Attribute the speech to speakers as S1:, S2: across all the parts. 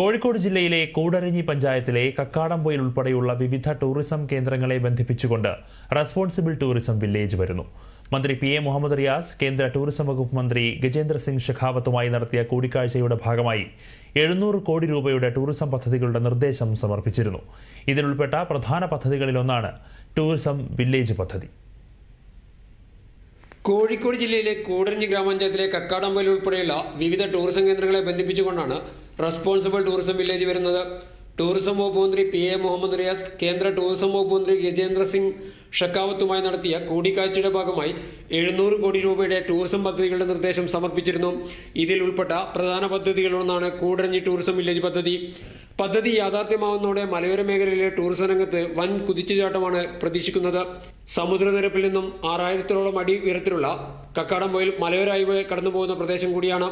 S1: കോഴിക്കോട് ജില്ലയിലെ കൂടരഞ്ഞി പഞ്ചായത്തിലെ കക്കാടംപൊയിൽ ഉൾപ്പെടെയുള്ള വിവിധ ടൂറിസം കേന്ദ്രങ്ങളെ ബന്ധിപ്പിച്ചുകൊണ്ട് റെസ്പോൺസിബിൾ ടൂറിസം വില്ലേജ് വരുന്നു. മന്ത്രി പി എ മുഹമ്മദ് റിയാസ് കേന്ദ്ര ടൂറിസം വകുപ്പ് മന്ത്രി ഗജേന്ദ്ര സിംഗ് ഷെഖാവത്തുമായി നടത്തിയ കൂടിക്കാഴ്ചയുടെ ഭാഗമായി എഴുന്നൂറ് കോടി രൂപയുടെ ടൂറിസം പദ്ധതികളുടെ നിർദ്ദേശം സമർപ്പിച്ചിരുന്നു. ഇതിലുൾപ്പെട്ട പ്രധാന പദ്ധതികളിലൊന്നാണ് ടൂറിസം വില്ലേജ് പദ്ധതി.
S2: കോഴിക്കോട് ജില്ലയിലെ കൂടരഞ്ഞി ഗ്രാമപഞ്ചായത്തിലെ കക്കാടമ്പയിൽ ഉൾപ്പെടെയുള്ള വിവിധ ടൂറിസം കേന്ദ്രങ്ങളെ ബന്ധിപ്പിച്ചുകൊണ്ടാണ് റെസ്പോൺസിബിൾ ടൂറിസം വില്ലേജ് വരുന്നത്. ടൂറിസം വകുപ്പ് മന്ത്രി പി എ മുഹമ്മദ് റിയാസ് കേന്ദ്ര ടൂറിസം വകുപ്പ് മന്ത്രി ഗജേന്ദ്ര സിംഗ് ഷെക്കാവത്തുമായി നടത്തിയ കൂടിക്കാഴ്ചയുടെ ഭാഗമായി എഴുന്നൂറ് കോടി രൂപയുടെ ടൂറിസം പദ്ധതികളുടെ നിർദ്ദേശം സമർപ്പിച്ചിരുന്നു. ഇതിൽ ഉൾപ്പെട്ട പ്രധാന പദ്ധതികളൊന്നാണ് കൂടരഞ്ഞി ടൂറിസം വില്ലേജ് പദ്ധതി. പദ്ധതി യാഥാർത്ഥ്യമാവുന്നതോടെ മലയോര മേഖലയിലെ ടൂറിസം രംഗത്ത് വൻ കുതിച്ചുചാട്ടമാണ് പ്രതീക്ഷിക്കുന്നത്. സമുദ്രനിരപ്പിൽ നിന്നും ആറായിരത്തോളം അടി ഉയരത്തിലുള്ള കക്കാടംപൊയിൽ മലയോര ഹൈവേ കടന്നുപോകുന്ന പ്രദേശം കൂടിയാണ്.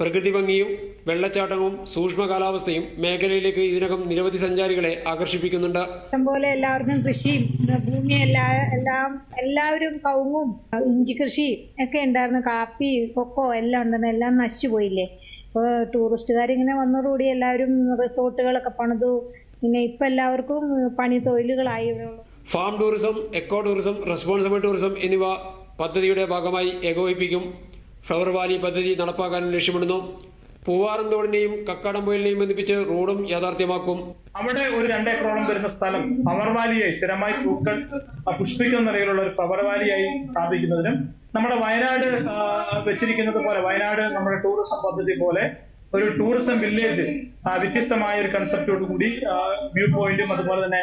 S2: പ്രകൃതി ഭംഗിയും വെള്ളച്ചാട്ടവും സൂക്ഷ്മ കാലാവസ്ഥയും മേഖലയിലേക്ക് ഇതിനകം നിരവധി സഞ്ചാരികളെ ആകർഷിപ്പിക്കുന്നുണ്ട്.
S3: ഇഷ്ടംപോലെ എല്ലാവർക്കും കൃഷിയും ഭൂമി എല്ലാ എല്ലാം എല്ലാവരും കവുങ്ങും ഇഞ്ചി കൃഷി ഒക്കെ ഉണ്ടായിരുന്നു. കാപ്പി കൊക്കോ എല്ലാം ഉണ്ടായിരുന്നു. എല്ലാം നശിച്ചു പോയില്ലേ? ഇപ്പോൾ ടൂറിസ്റ്റുകാർ ഇങ്ങനെ വന്നതോടുകൂടി എല്ലാവരും റിസോർട്ടുകളൊക്കെ പണിതു. പിന്നെ ഇപ്പം എല്ലാവർക്കും പണി തൊഴിലുകളായി
S2: farm tourism eco tourism responsible tourism എന്നിവ പദ്ധതിയുടെ ഭാഗമായി ഏകോപിപ്പിക്കും. ഫ്ലവർ വാലി പദ്ധതി നടപ്പാക്കാൻ ലക്ഷ്യമിടുന്നു. പൂവാറന്തോടിനെയും കക്കാടംപൊയിലിനെയും ബന്ധിപ്പിച്ച് റോഡും യാഥാർത്ഥ്യമാക്കും.
S4: അവിടെ ഒരു രണ്ടേക്കറോളം വരുന്ന സ്ഥലം ഫ്ലവർ വാലിയായി സ്ഥിരമായി പൂക്കൾ പുഷ്പിക്കുന്ന നിലയിലുള്ള ഒരു ഫ്ലവർ വാലിയായി സ്ഥാപിക്കുന്നതിനും നമ്മുടെ വയനാട് വെച്ചിരിക്കുന്നത് പോലെ വയനാട് നമ്മുടെ ടൂറിസം പദ്ധതി പോലെ ഒരു ടൂറിസം വില്ലേജ് വ്യത്യസ്തമായ ഒരു കൺസെപ്റ്റോട് കൂടി വ്യൂ പോയിന്റും അതുപോലെ തന്നെ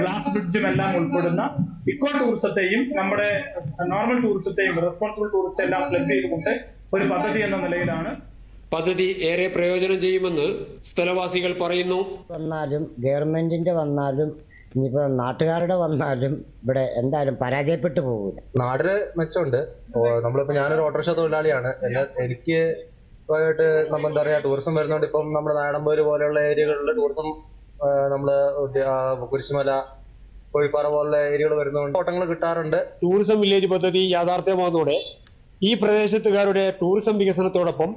S4: ഗ്ലാസ് ബ്രിഡ്ജും എല്ലാം ഉൾപ്പെടുന്ന ഇക്കോ ടൂറിസത്തെയും നമ്മുടെ നോർമൽ ടൂറിസത്തെയും റെസ്പോൺസിബിൾ ടൂറിസം എല്ലാം ക്ലബ് ചെയ്തുകൊണ്ട് ഒരു പദ്ധതി എന്ന നിലയിലാണ്.
S2: പദ്ധതി ഏറെ പ്രയോജനം ചെയ്യുമെന്ന് സ്ഥലവാസികൾ പറയുന്നു.
S5: വന്നാലും ഗവൺമെന്റിന്റെ വന്നാലും ഇനിയിപ്പോ നാട്ടുകാരുടെ വന്നാലും ഇവിടെ എന്തായാലും പരാജയപ്പെട്ടു പോകില്ല
S6: നാടിന് മെച്ചമുണ്ട്. നമ്മളിപ്പോ ഞാനൊരു ഓട്ടോറിക്ഷ തൊഴിലാളിയാണ്. എനിക്ക് ആയിട്ട് നമ്മൾ എന്താ പറയാ ടൂറിസം വരുന്നോണ്ട് ഇപ്പം നമ്മുടെ നാടൻപോര് പോലെയുള്ള ഏരിയകളിൽ ടൂറിസം നമ്മൾ കുരിശുമല കോഴിപ്പാറ പോലുള്ള ഏരിയകൾ വരുന്നതുകൊണ്ട് തോട്ടങ്ങൾ കിട്ടാറുണ്ട്.
S7: ടൂറിസം വില്ലേജ് പദ്ധതി യാഥാർത്ഥ്യമാകുന്നതോടെ ഈ പ്രദേശത്തുകാരുടെ ടൂറിസം വികസനത്തോടൊപ്പം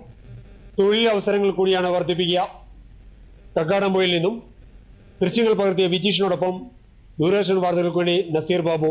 S7: തൊഴിലവസരങ്ങൾ കൂടിയാണ് വർദ്ധിപ്പിക്കുക. കക്കാടംപൊയിൽ നിന്നും ദൃശ്യങ്ങൾ പകർത്തിയ വിജീഷിനോടൊപ്പം ദൂരദർശൻ വാർത്തകൾക്ക് വേണ്ടി നസീർ ബാബു